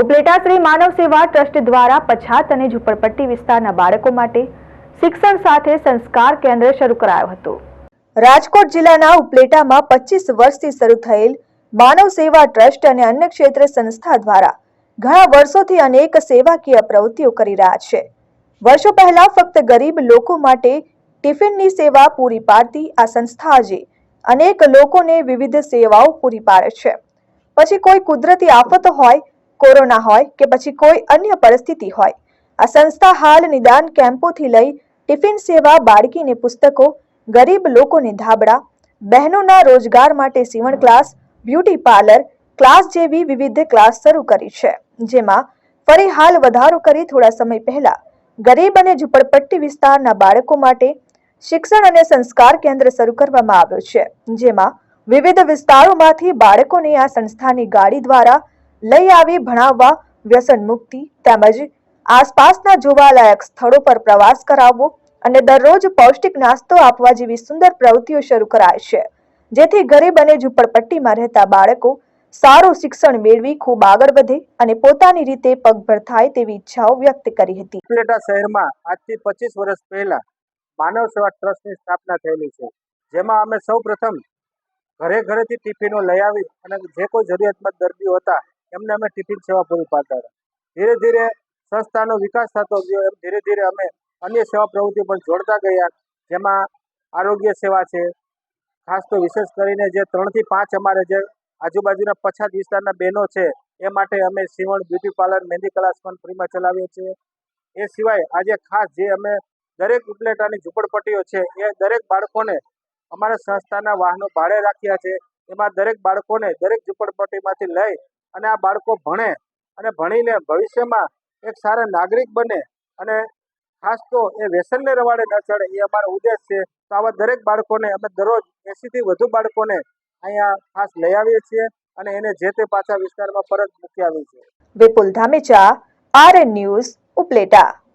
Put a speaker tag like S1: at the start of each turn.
S1: ઉપલેટા શ્રી માનવ સેવા ટ્રસ્ટ દ્વારા પછાત અને ઝૂંપડપટ્ટી વિસ્તારના બાળકો માટે શિક્ષણ સાથે સંસ્કાર કેન્દ્ર શરૂ કરાયો હતો. રાજકોટ જિલ્લાના ઉપલેટામાં પચીસ વર્ષથી શરૂ થયેલ માનવ સેવા ટ્રસ્ટ અને અન્ય ક્ષેત્ર સંસ્થા દ્વારા ઘણા વર્ષોથી અનેક સેવાકીય પ્રવૃત્તિઓ કરી રહ્યા છે. વર્ષો પહેલા ફક્ત ગરીબ લોકો માટે ટિફિનની સેવા પૂરી પાડતી આ સંસ્થા આજે અનેક લોકોને વિવિધ સેવાઓ પૂરી પાડે છે. પછી કોઈ કુદરતી આફત હોય કોરોના હોય કે પછી કોઈ અન્ય પરિસ્થિતિ હોય, આ સંસ્થા હાલ નિદાન કેમ્પોથી લઈ ટિફિન સેવા, બાળકીને પુસ્તકો, ગરીબ લોકોને ધાબળા, બહેનોના રોજગાર માટે સીવણ ક્લાસ, બ્યુટી પાર્લર, ક્લાસ જેવી વિવિધ ક્લાસ શરૂ કરી છે, જેમાં ફરી હાલ વધારો કરી થોડા સમય પહેલા ગરીબ અને ઝુંપડપટ્ટી વિસ્તારના બાળકો માટે શિક્ષણ અને સંસ્કાર કેન્દ્ર શરૂ કરવામાં આવ્યો છે, જેમાં વિવિધ વિસ્તારોમાંથી બાળકોને આ સંસ્થાની ગાડી દ્વારા લઈ આવી, ભણાવવા, વ્યસન મુક્તિ તેમજ આસપાસના જોવાલાયક સ્થળો પર પ્રવાસ કરાવવો અને દરરોજ પૌષ્ટિક નાસ્તો આપવા જેવી સુંદર પ્રવૃત્તિઓ શરૂ કરાય છે. જેથી ગરીબ અને ઝુંપડપટ્ટીમાં રહેતા બાળકો સારું શિક્ષણ મેળવી ખૂબ આગળ વધે અને પોતાની રીતે પગભર થાય તેવી ઈચ્છાઓ વ્યક્ત કરી હતી.
S2: ઉપલેટા શહેરમાં આજથી પચીસ વર્ષ પહેલા માનવ સેવા ટ્રસ્ટની સ્થાપના થયેલી છે, જેમાં અમે સૌ પ્રથમ ઘરે ઘરેથી ટિફિનો લઈ આવી અને જે કોઈ જરૂરિયાતમંદ દર્દીઓ હતા એમને અમે ટિફિન સેવા પૂરી પાડતા હતા. ધીરે ધીરે સંસ્થાનો વિકાસ થતો ગયો, એમ ધીરે ધીરે અમે અન્ય સેવા પ્રવૃત્તિ પણ જોડતા ગયા, જેમાં આરોગ્ય સેવા છે, ખાસ તો વિશેષ કરીને જે ત્રણથી પાંચ અમારે જે આજુબાજુના પછાત વિસ્તારના બહેનો છે, એ માટે અમે સીવણ, બ્યુટી પાર્લર, મહેંદી ક્લાસ પણ ફ્રીમાં ચલાવીએ છીએ. એ સિવાય આજે ખાસ જે અમે દરેક ઉપલેટાની ઝૂંપડપટ્ટીઓ છે, એ દરેક બાળકોને અમારા સંસ્થાના વાહનો ભાડે રાખ્યા છે. એમાં દરેક બાળકોને દરેક ઝૂંપડપટ્ટીમાંથી લઈ અને આ બાળકો ભણે અને ભણીને ભવિષ્યમાં એક સારા નાગરિક બને અને ખાસ તો એ વ્યસનને રવાડે ન ચડે, એ અમારો ઉદ્દેશ છે. તો આવા દરેક બાળકોને અમે દરરોજ એંસીથી વધુ બાળકોને અહીંયા ખાસ લઈ આવીએ છીએ અને એને જે તે પાછા વિસ્તારમાં પરત મૂકી આવીએ છીએ.
S1: Vipul Dhamecha R news, Upleta.